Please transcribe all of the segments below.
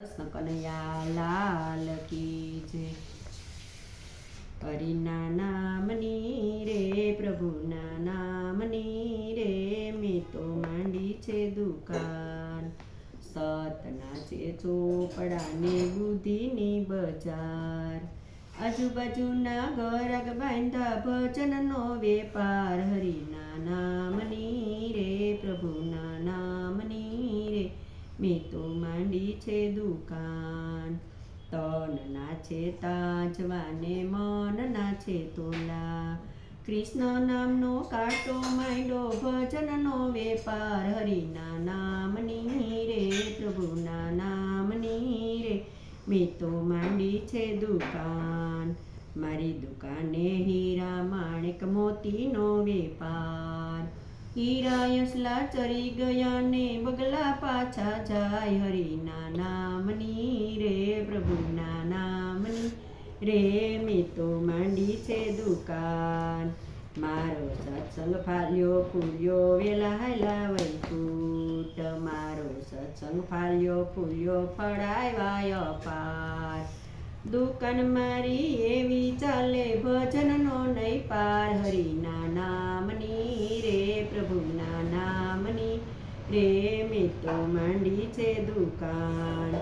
કૃષ્ણ કનૈયા લાલ કી જય હરિના નામની રે પ્રભુના નામની રે મેં તો માંડી છે દુકાન સતના છે ચોપડાને બુદ્ધિની બજાર આજુબાજુના ગરગ બાંધા ભજનનો વેપાર હરિના નામની રે છે દુકાન. તન નાચે તાજવાને મન નાચે તોલા. કૃષ્ણ નામનો કાટો માંડો, ભજનનો વેપાર. હરિના નામની રે, પ્રભુના નામની રે. મેં તો માંડી છે દુકાન. મારી દુકાને હીરા, માણેક, મોતીનો વેપાર. હીરા યસલા ચરી ગયા ને બગલા પાછા જાય. હરિના નામની રે પ્રભુના નામની રે, મેં તો માંડી છે દુકાન. મારો સત્સંગ ફાલ્યો, ફૂલ્યો, વેલા હાયલા વૈકુટ મારો સત્સંગ ફાલ્યો, ફૂલ્યો ફળાય પાર દુકાન મારી એવી ચાલે, ભજનનો નહીં પાર. હરિના નામની રે પ્રભુના નામની રે તો માંડી છે દુકાન.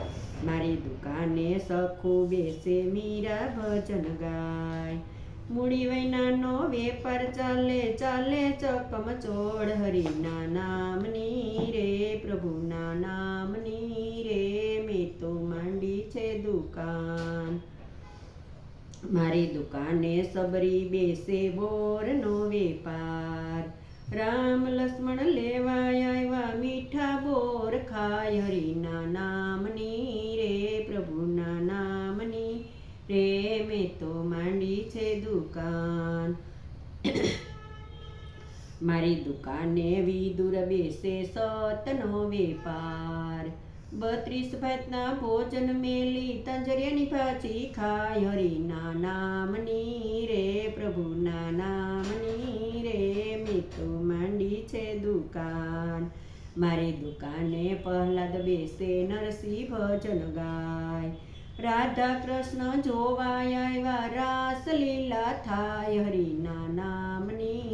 મારી દુકાને સખું બેસે મીરા ભજન ગાય. મૂડી વૈનાનો વેપાર ચાલે ચાલે ચકમ ચોડ હરિના નામની રે પ્રભુના નામની રે, મેં તો માંડી છે દુકાન. મારી દુકાને સબરી બેસે બોરનો વેપાર. રામ લક્ષ્મણ લેવાય આવ્યા મીઠા બોર ખાય. હરિના નામની રે, પ્રભુના નામની રે. મેં તો માંડી છે દુકાન. મારી દુકાને વિદુર બેસે સતનો વેપાર. બત્રીસ ભાતના ભોજન મેલી, તંજરિયાની ભાજી ખાય. હરિના નામની રે, પ્રભુના નામની રે મેં તો માંડી છે દુકાન. મારી દુકાને પ્રહલાદ બેસે નરસિંહ ભજન ગાય. રાધા કૃષ્ણ જોવાય આવ્યા રાસ લીલા થાય. હરિના નામની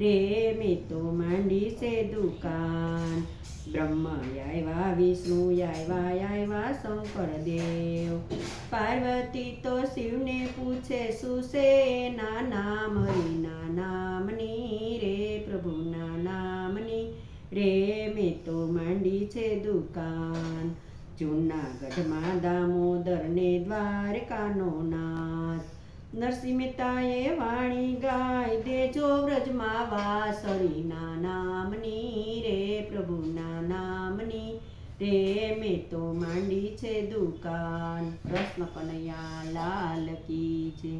રે મેં તો માંડી છે દુકાન બ્રહ્મ આવ્યા વિષ્ણુ આવ્યા આવ્યા શંકર દેવ પાર્વતી તો શિવને પૂછે શું છે ના નામ ના નામની રે પ્રભુના નામની રે મેં તો માંડી છે દુકાન જૂનાગઢમાં દામોદર ને દ્વારકાનો નાથ નરસિંહ મહેતાએ વાણી ગાય, દેજો વ્રજમાં વાસરીના નામની રે પ્રભુના નામની રે, મેં તો માંડી છે દુકાન. પ્રશ્ન કનૈયા લાલ કી છે